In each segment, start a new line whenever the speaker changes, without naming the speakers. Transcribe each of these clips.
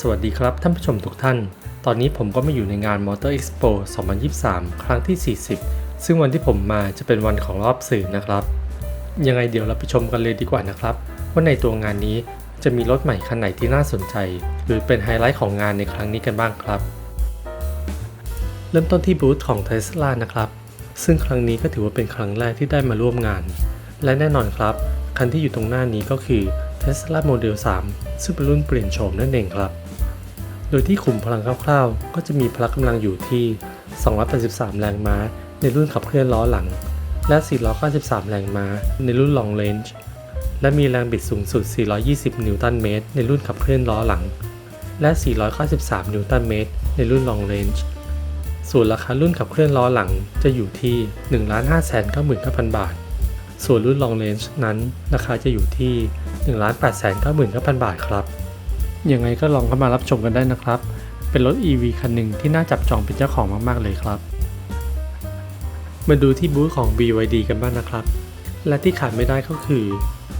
สวัสดีครับท่านผู้ชมทุกท่าน ตอนนี้ผมก็มาอยู่ในงาน Motor Expo 2023 ครั้งที่ 40 ซึ่งวันที่ผมมาจะเป็นวันของรอบสื่อนะครับ ยังไงเดี๋ยวเราไปชมกันเลยดีกว่านะครับว่าในตัวงานนี้จะมีรถใหม่คันไหนที่น่าสนใจ หรือเป็นไฮไลท์ของงานในครั้งนี้กันบ้างครับ เริ่มต้นที่บูธของ Tesla นะครับ ซึ่งครั้งนี้ก็ถือว่าเป็นครั้งแรกที่ได้มาร่วมงาน และแน่นอนครับ คันที่อยู่ตรงหน้านี้ก็คือ Tesla Model 3 ซึ่งเป็นรุ่นเปลี่ยนโฉมนั่นเองครับ โดยที่ขุมพลังคร่าวๆ ก็จะมีพละกำลังอยู่ที่ 283 แรงม้า ในรุ่นขับเคลื่อนล้อหลัง และ 493 แรงม้า ในรุ่น Long Range และมีแรงบิดสูงสุด 420 นิวตันเมตร ในรุ่นขับเคลื่อนล้อหลัง และ 493 นิวตันเมตร ในรุ่น Long Range ส่วนราคารุ่นขับเคลื่อนล้อหลังจะอยู่ที่ 1,599,000 บาท ส่วนรุ่น Long Range นั้นราคาจะอยู่ที่ 1,899,000 บาทครับ ยังไงก็ลองเข้ามารับชมกันได้นะครับ เป็นรถ EV คันหนึ่งที่น่าจับจองเป็นเจ้าของมาก ๆ เลยครับ มาดูที่บูธของ BYD กันบ้างนะครับ และที่ขาดไม่ได้ก็คือ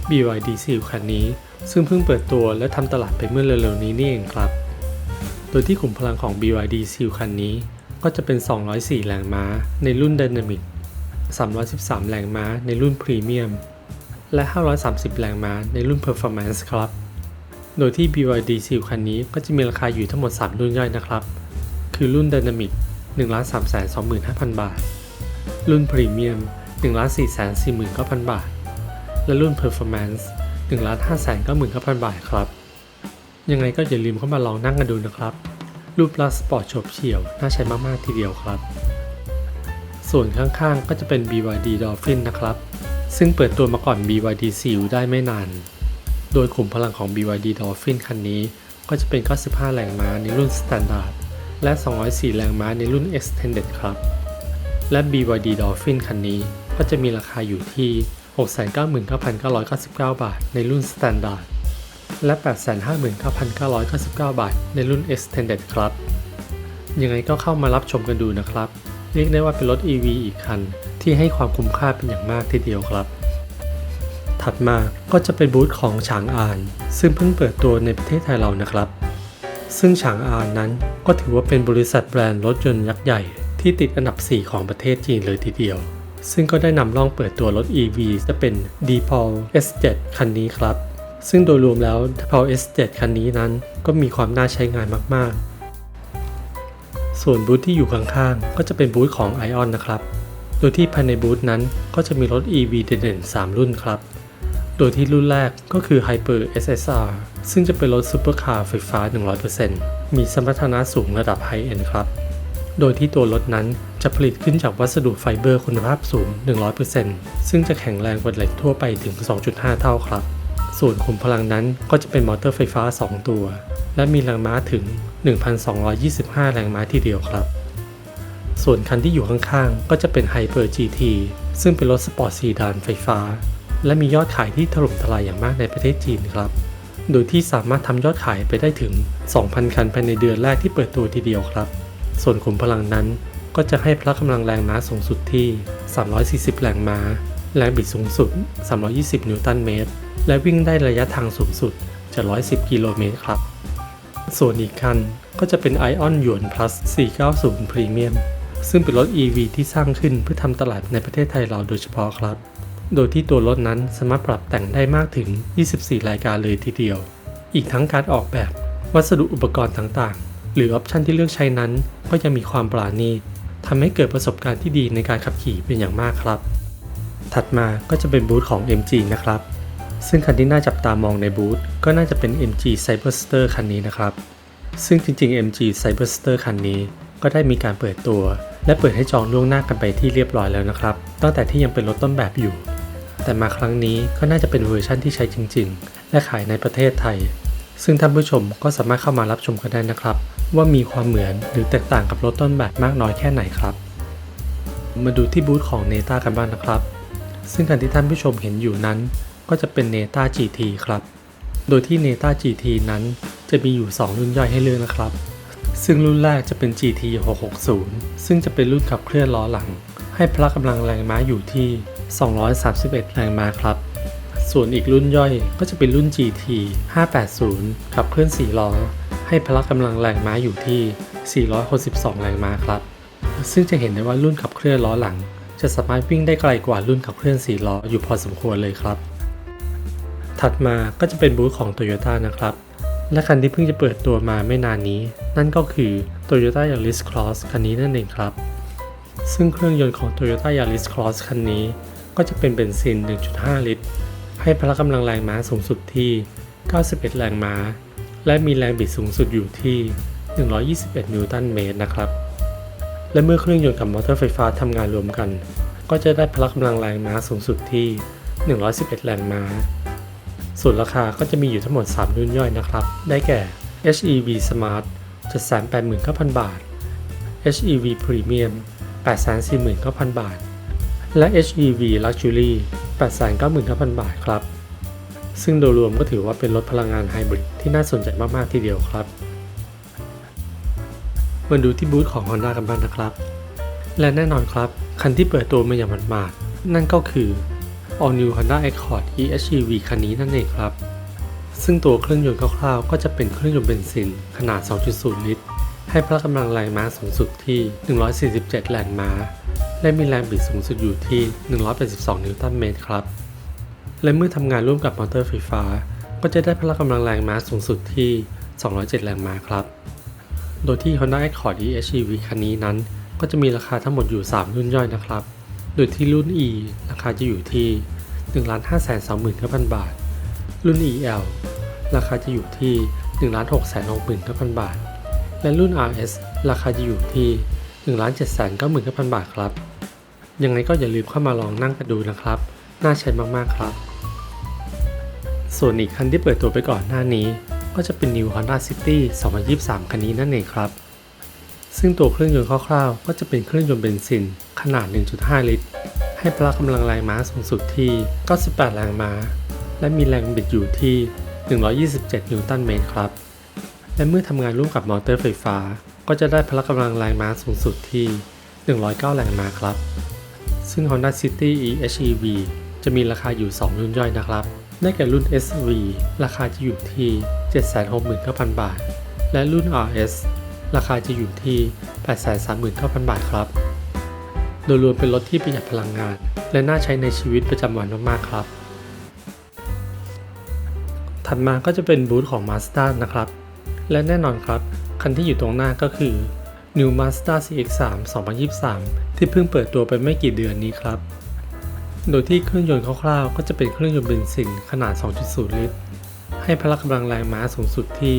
BYD Seal คันนี้ ซึ่งเพิ่งเปิดตัวและทำตลาดไปเมื่อเร็วๆนี้นี่เองครับ โดยที่ขุมพลังของ BYD Seal คันนี้ ก็จะเป็น 204 แรงม้า ในรุ่น Dynamic 313 แรงม้า ในรุ่น Premium และ 530 แรงม้า ในรุ่น Performance ครับ โดยที่ BYD Seal คันนี้ก็จะมีราคาอยู่ทั้งหมด 3 รุ่นย่อยนะครับ คือรุ่น Dynamic 1,325,000 บาท รุ่น Premium 1,449,000 บาท และรุ่น Performance 1,599,000 บาทครับ ยังไงก็อย่าลืมเข้ามาลองนั่งกันดูนะครับ รูปลักษณ์สปอร์ตโฉบเฉี่ยว น่าใช้มาก ๆ ทีเดียวครับ ส่วนข้างๆ ก็จะเป็น BYD Dolphin นะครับ ซึ่งเปิดตัวมาก่อน BYD Seal ได้ไม่นาน โดยขุมพลังของ BYD Dolphin คันนี้ก็จะเป็น 95 แรงม้าในรุ่น Standard และ 204 แรงม้าในรุ่น Extended ครับ และ BYD Dolphin คันนี้ก็จะมีราคาอยู่ที่ 699,999 บาทในรุ่น Standard และ 859,999 บาทในรุ่น Extended ครับ ยังไงก็เข้ามารับชมกันดูนะครับ เรียกได้ว่าเป็นรถ EV อีกคันที่ให้ความคุ้มค่าเป็นอย่างมากทีเดียวครับ ถัดมาก็จะเป็นบูธของฉางอาน ซึ่งเพิ่งเปิดตัวในประเทศไทยเรานะครับ ซึ่งฉางอานนั้นก็ถือว่าเป็นบริษัทแบรนด์รถยนต์ยักษ์ใหญ่ที่ติดอันดับ 4 ของประเทศจีนเลยทีเดียว ซึ่งก็ได้นำร่องเปิดตัวรถ EV จะเป็น d p o l S7 คันนี้ครับ ซึ่งโดยรวมแล้ว d p o l S7 คันนี้นั้นก็มีความน่าใช้งานมากๆ ส่วนบูธที่อยู่ข้างๆ ก็จะเป็นบูธของ ION นะครับ โดยที่ภายในบูธนั้นก็จะมีรถ EV เด่นๆ 3 รุ่นครับ โดยที่รุ่นแรกก็คือ Hyper SSR ซึ่งจะเป็นรถซูเปอร์คาร์ไฟฟ้า 100%มีสมรรถนะสูงระดับไฮเอนด์ครับ โดยที่ตัวรถนั้นจะผลิตขึ้นจากวัสดุไฟเบอร์คุณภาพสูง 100%ซึ่งจะแข็งแรงกว่าเหล็กทั่วไปถึง 2.5 เท่าครับ ส่วนขุมพลังนั้นก็จะเป็นมอเตอร์ไฟฟ้า 2 ตัว และมีแรงม้าถึง 1,225 แรงม้าทีเดียวครับส่วนคันที่อยู่ข้างๆ ก็จะเป็น Hyper GT ซึ่งเป็นรถสปอร์ตซีดานไฟฟ้า และมียอดขายที่ถล่มทลายอย่างมากในประเทศจีนครับ โดยที่สามารถทำยอดขายไปได้ถึง 2,000 คันภายในเดือนแรกที่เปิดตัวทีเดียวครับ ส่วนขุมพลังนั้นก็จะให้พละกำลังแรงม้าสูงสุดที่ 340 แรงม้า แรงบิดสูงสุด 320 นิวตันเมตร และวิ่งได้ระยะทางสูงสุด710 กิโลเมตรครับ ส่วนอีกคันก็จะเป็น Ion หยวน plus 490 Premium ซึ่งเป็นรถ EV ที่สร้างขึ้นเพื่อทำตลาดในประเทศไทยเราโดยเฉพาะครับ โดยที่ตัวรถนั้นสามารถปรับแต่งได้มากถึง 24 รายการเลยทีเดียว อีกทั้งการออกแบบ วัสดุอุปกรณ์ต่างๆ หรือออปชันที่เลือกใช้นั้น ก็ยังมีความปราณีตทำให้เกิดประสบการณ์ที่ดีในการขับขี่เป็นอย่างมากครับ ถัดมาก็จะเป็นบูธของ MG นะครับ ซึ่งคันที่น่าจับตามองในบูธก็น่าจะเป็น MG Cyberster คันนี้นะครับ ซึ่งจริงๆ MG Cyberster คันนี้ก็ได้มีการเปิดตัว และเปิดให้จองล่วงหน้ากันไปที่เรียบร้อยแล้วนะครับ ตั้งแต่ที่ยังเป็นรถต้นแบบอยู่ แต่มาครั้งนี้ก็น่าจะเป็นเวอร์ชั่นที่ใช้จริง ๆ และขายในประเทศไทย ซึ่งท่านผู้ชมก็สามารถเข้ามารับชมกันได้นะครับ ว่ามีความเหมือนหรือแตกต่างกับรถต้นแบบมากน้อยแค่ไหนครับ มาดูที่บูธของ Neta กันบ้างนะครับ ซึ่งคันที่ท่านผู้ชมเห็นอยู่นั้น ก็จะเป็น Neta GT ครับ โดยที่ Neta GT นั้นจะมีอยู่ 2 รุ่นย่อยให้เลือกนะครับ ซึ่งรุ่นแรกจะเป็น GT 660 ซึ่งจะเป็นรุ่นขับเคลื่อนล้อหลัง ให้พละกำลังแรงม้าอยู่ที่ 231 แรงม้าครับ ส่วนอีกรุ่นย่อยก็จะเป็นรุ่น GT 580 ขับเคลื่อน 4 ล้อให้ให้พละกำลังแรงม้าอยู่ที่ 462 แรงม้าครับ ซึ่งจะเห็นได้ว่ารุ่นขับเคลื่อนล้อหลัง จะสามารถวิ่งได้ไกลกว่ารุ่นขับเคลื่อน 4 ล้ออยู่พอสมควรเลยครับ ถัดมาก็จะเป็นบูธของ Toyota นะครับและคันที่เพิ่งจะเปิดตัวมาไม่นานนี้ นั่นก็คือ Toyota Yaris Cross คันนี้นั่นเองครับ ซึ่งเครื่องยนต์ของ Toyota Yaris Cross คันนี้ ก็จะเป็นเบนซิน 1.5 ลิตร ให้พละกำลังแรงม้าสูงสุดที่ 91 แรงม้า และมีแรงบิดสูงสุดอยู่ที่ 121 นิวตันเมตรนะครับ และเมื่อเครื่องยนต์กับมอเตอร์ไฟฟ้าทำงานรวมกัน ก็จะได้พละกำลังแรงม้าสูงสุดที่ 111 แรงม้า ส่วนราคาก็จะมีอยู่ทั้งหมด 3 รุ่นย่อยนะครับ ได้แก่ HEV Smart 789,000 บาท HEV Premium 849,000 บาท และ HEV Luxury 899,000 บาทครับ ซึ่งโดยรวมก็ถือว่าเป็นรถพลังงานไฮบริดที่น่าสนใจมาก ๆ ทีเดียวครับ มาดูที่บูธของ Honda กันบ้างนะครับ และแน่นอนครับ คันที่เปิดตัวมาอย่างหมาดๆนั่นก็คือ All New Honda Accord EHEV คันนี้นั่นเองครับ ซึ่งตัวเครื่องยนต์คร่าวๆ ก็จะเป็นเครื่องยนต์เบนซินขนาด 2.0 ลิตร ให้พละกำลังแรงม้าสูงสุดที่ 147 แรงม้า และมีแรงบิดสูงสุดอยู่ที่ 182 นิวตันเมตรครับ และเมื่อทำงานร่วมกับมอเตอร์ไฟฟ้า ก็จะได้พละกำลังแรงม้าสูงสุดที่ 207 แรงม้าครับ โดยที่ Honda Accord EHEV คันนี้นั้น ก็จะมีราคาทั้งหมดอยู่ 3 รุ่นย่อยนะครับ โดยที่รุ่น E ราคาจะอยู่ที่ 1,529,000 บาท รุ่น EL ราคาจะอยู่ที่ 1,669,000 บาท และรุ่น RS ราคาจะอยู่ที่ 1,799,000 บาทครับ ยังไงก็อย่าลืมเข้ามาลองนั่งกันดูนะครับ น่าใช้มากๆครับ ส่วนอีกคันที่เปิดตัวไปก่อนหน้านี้ ก็จะเป็น New Honda City 2023 คันนี้นั่นเองครับ ซึ่งตัวเครื่องยนต์คร่าวๆ ก็จะเป็นเครื่องยนต์เบนซินขนาด 1.5 ลิตร ให้พละกำลังแรงม้าสูงสุดที่ 98 แรงม้า และมีแรงบิดอยู่ที่ 127 นิวตันเมตรครับ และเมื่อทำงานร่วมกับมอเตอร์ไฟฟ้า ก็จะได้พละกำลังแรงม้าสูงสุดที่ 109 แรงม้าครับ ซึ่ง Honda City EHEV จะมีราคาอยู่ 2 รุ่นย่อยนะครับ ได้แก่รุ่น SV ราคาจะอยู่ที่ 769,000 บาท และรุ่น RS ราคาจะอยู่ที่ 839,000 บาทครับ โดยรวมเป็นรถที่ประหยัดพลังงาน และน่าใช้ในชีวิตประจำวันมากๆครับ ถัดมาก็จะเป็นบูธของ Mazda นะครับ และแน่นอนครับ คันที่อยู่ตรงหน้าก็คือ New Mazda CX-3 2023 ที่เพิ่งเปิดตัวไปไม่กี่เดือนนี้ครับ โดยที่เครื่องยนต์คร่าวๆ ก็จะเป็นเครื่องยนต์เบนซินขนาด 2.0 ลิตร ให้พละกำลังแรงม้าสูงสุดที่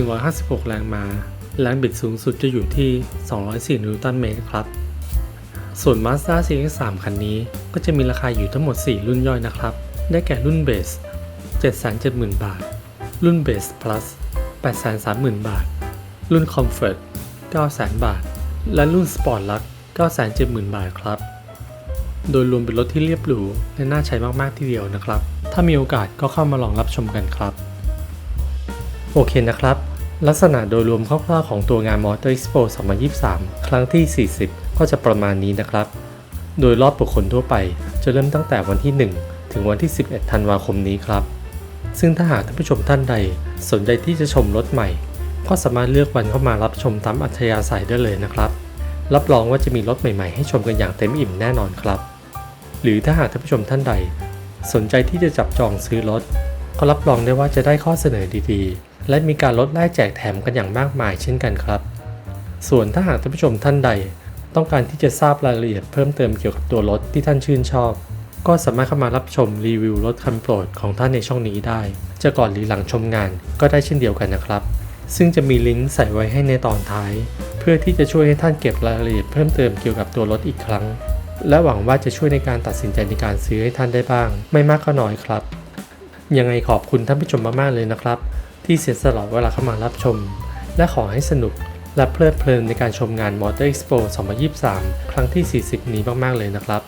156 แรงม้า แรงบิดสูงสุดจะอยู่ที่ 204 นิวตันเมตรครับ ส่วน Mazda CX-3 คันนี้ก็จะมีราคาอยู่ทั้งหมด 4 รุ่นย่อยนะครับ ได้แก่รุ่นเบส 770,000 บาท รุ่นเบส plus 830,000 บาท รุ่น Comfort 900,000 บาท และรุ่น Sport Lux 970,000 บาทครับ โดยรวมเป็นรถที่เรียบหรูและน่าใช้มากๆทีเดียวนะครับ ถ้ามีโอกาสก็เข้ามาลองรับชมกันครับ โอเคนะครับ ลักษณะโดยรวมคร่าวๆของตัวงาน Motor Expo 2023 ครั้งที่ 40 ก็จะประมาณนี้นะครับ โดยรอบบุคคลทั่วไปจะเริ่มตั้งแต่วันที่ 1 ถึงวันที่ 11 ธันวาคมนี้ครับซึ่งถ้าหากท่านผู้ชมท่านใด สนใจที่จะชมรถใหม่ ก็สามารถเลือกวันเข้ามารับชมตามอัธยาศัยได้เลยนะครับ รับรองว่าจะมีรถใหม่ๆ ให้ชมกันอย่างเต็มอิ่มแน่นอนครับ หรือถ้าหากท่านผู้ชมท่านใด สนใจที่จะจับจองซื้อรถ ก็รับรองได้ว่าจะได้ข้อเสนอดีๆ และมีการลดแลกแจกแถมกันอย่างมากมายเช่นกันครับ ส่วนถ้าหากท่านผู้ชมท่านใด ต้องการที่จะทราบรายละเอียดเพิ่มเติมเกี่ยวกับตัวรถที่ท่านชื่นชอบก็สามารถเข้ามารับชมรีวิวรถคันโปรดของท่านในช่องนี้ได้ จะก่อนหรือหลังชมงานก็ได้เช่นเดียวกันนะครับ ซึ่งจะมีลิงก์ใส่ไว้ให้ในตอนท้าย เพื่อที่จะช่วยให้ท่านเก็บรายละเอียดเพิ่มเติมเกี่ยวกับตัวรถอีกครั้ง และหวังว่าจะช่วยในการตัดสินใจในการซื้อให้ท่านได้บ้าง ไม่มากก็น้อยครับ ยังไงขอบคุณท่านผู้ชมมากๆเลยนะครับ ที่เสียสละเวลาเข้ามารับชม และขอให้สนุกและเพลิดเพลินในการชมงาน Motor Expo 2023 ครั้งที่ 40 นี้มากๆเลยนะครับ